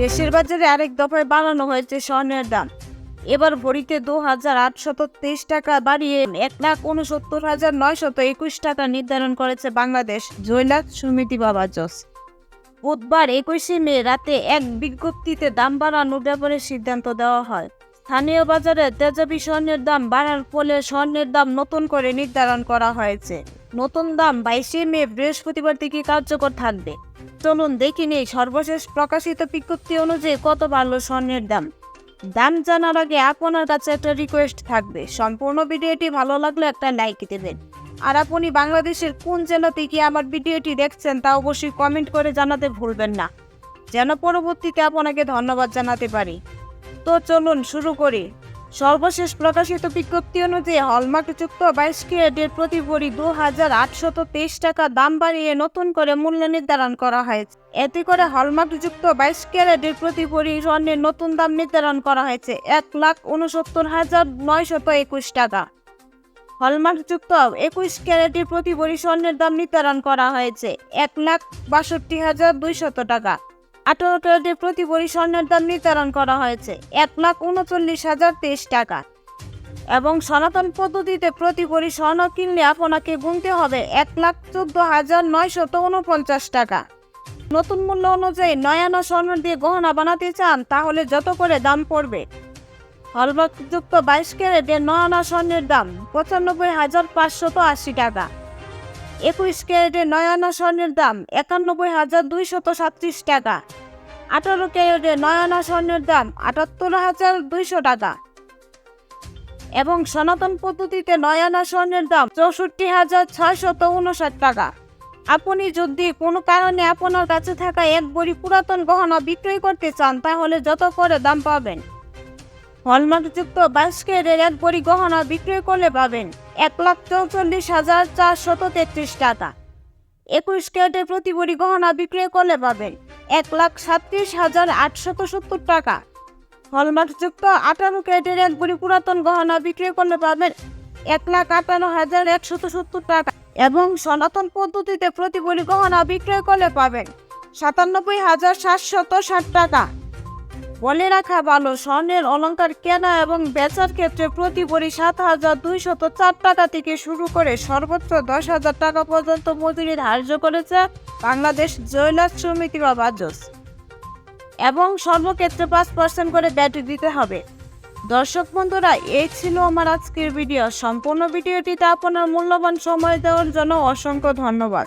দেশের বাজারে আরেক দফায় বাড়ানো হয়েছে স্বর্ণের দাম। এবার ভরিতে দু হাজার আটশত তেইশ টাকা বাড়িয়ে এক লাখ উনসত্তর হাজার নয়শত একুশ টাকা নির্ধারণ করেছে বাংলাদেশ জৈলাত সমিতি বাবা জস বুধবার একুশে মে রাতে এক বিজ্ঞপ্তিতে দাম বাড়ানোর ব্যাপারে সিদ্ধান্ত দেওয়া হয়। স্থানীয় বাজারে তেজাবি স্বর্ণের দাম বাড়ার ফলে স্বর্ণের দাম নতুন করে নির্ধারণ করা হয়েছে। নতুন দাম বাইশে মে, বৃহস্পতিবার থেকে কার্যকর থাকবে। চলুন দেখে নেই সর্বশেষ প্রকাশিত বিজ্ঞপ্তি অনুযায়ী কত বাড়লো স্বর্ণের দাম। দাম জানার আগে আপনার কাছে একটা রিকোয়েস্ট থাকবে। সম্পূর্ণ ভিডিওটি ভালো লাগলে একটা লাইক দেবেন। আর আপনি বাংলাদেশের কোন জেলা থেকে আমার ভিডিওটি দেখছেন তা অবশ্যই কমেন্ট করে জানাতে ভুলবেন না। যেন পরবর্তীতে আপনাকে ধন্যবাদ জানাতে পারি। তো চলুন শুরু করি। সর্বশেষ প্রকাশিত বিজ্ঞপ্তি অনুযায়ী হলমার্কযুক্ত বাইশ ক্যারেটের প্রতি ভরি দু হাজার আটশত তেইশ টাকা দাম বাড়িয়ে নতুন করে মূল্য নির্ধারণ করা হয়েছে। এতে করে হলমার্কযুক্ত বাইশ ক্যারেটের প্রতি ভরি স্বর্ণের নতুন দাম নির্ধারণ করা হয়েছে, এক লাখ উনসত্তর হাজার নয়শত একুশ টাকা। হলমার্কযুক্ত একুশ ক্যারেটের প্রতি ভরি স্বর্ণের দাম নির্ধারণ করা হয়েছে, এক লাখ বাষট্টি হাজার দুইশত টাকা। আঠারো ক্যারেটের প্রতি ভরি স্বর্ণের দাম নির্ধারণ করা হয়েছে এক লাখ উনচল্লিশ হাজার তেইশ টাকা। এবং সনাতন পদ্ধতিতে প্রতি ভরি স্বর্ণ কিনলে আপনাকে গুনতে হবে এক লাখ চোদ্দ হাজার নয়শত উনপঞ্চাশ টাকা। নতুন মূল্য অনুযায়ী নয়ানো স্বর্ণ দিয়ে গহনা বানাতে চান, তাহলে যত করে দাম পড়বে? হলমার্কযুক্ত বাইশ ক্যারেটের নয়ানা স্বর্ণের দাম পঁচানব্বই হাজার পাঁচশত আশি টাকা। একুশ ক্যারেটের নয়ানা স্বর্ণের দাম একানব্বই হাজার দুইশত সাতত্রিশ টাকা। আঠারো ক্যারেটের নয়ানা স্বর্ণের দাম আটাত্তর হাজার দুইশো টাকা। এবং সনাতন পদ্ধতিতে নয়ানা স্বর্ণের দাম চৌষট্টি হাজার ছয়শত উনষাট টাকা। আপনি যদি কোনো কারণে আপনার কাছে থাকা এক বড়ি পুরাতন গহনা বিক্রয় করতে চান, তাহলে যত করে দাম পাবেন। হলমার্কযুক্ত বাইশ ক্যারেটের এক বড়ি গহনা বিক্রয় করলে পাবেন। এক লাখ চৌচল্লিশ হাজার চারশত তেত্রিশ টাকা। একুশ ক্যারেটের প্রতি বড়ি গহনা বিক্রয় করলে পাবেন এক লাখ সাতত্রিশ হাজার আটশত সত্তর টাকা। হলমার্কযুক্ত আটান্ন ক্যারেটের এক বড়ি পুরাতন গহনা বিক্রয় করলে পাবেন এক লাখ আটান্ন হাজার একশত সত্তর টাকা এবং সনাতন পদ্ধতিতে প্রতি বড়ি গহনা বিক্রয় করলে পাবেন সাতানব্বই হাজার সাতশত ষাট টাকা। বলে রাখা ভালো, স্বর্ণের অলঙ্কার কেনা এবং বেচার ক্ষেত্রে প্রতি ভরি সাত হাজার দুইশত চার টাকা থেকে শুরু করে সর্বোচ্চ দশ হাজার টাকা পর্যন্ত মজুরি ধার্য করেছে বাংলাদেশ জৈলাস সমিতি বা বাজস। এবং সর্বক্ষেত্রে পাঁচ পার্সেন্ট করে ব্যাট দিতে হবে। দর্শক বন্ধুরা, এই ছিল আমার আজকের ভিডিও। সম্পূর্ণ ভিডিওটিতে আপনার মূল্যবান সময় দেওয়ার জন্য অসংখ্য ধন্যবাদ।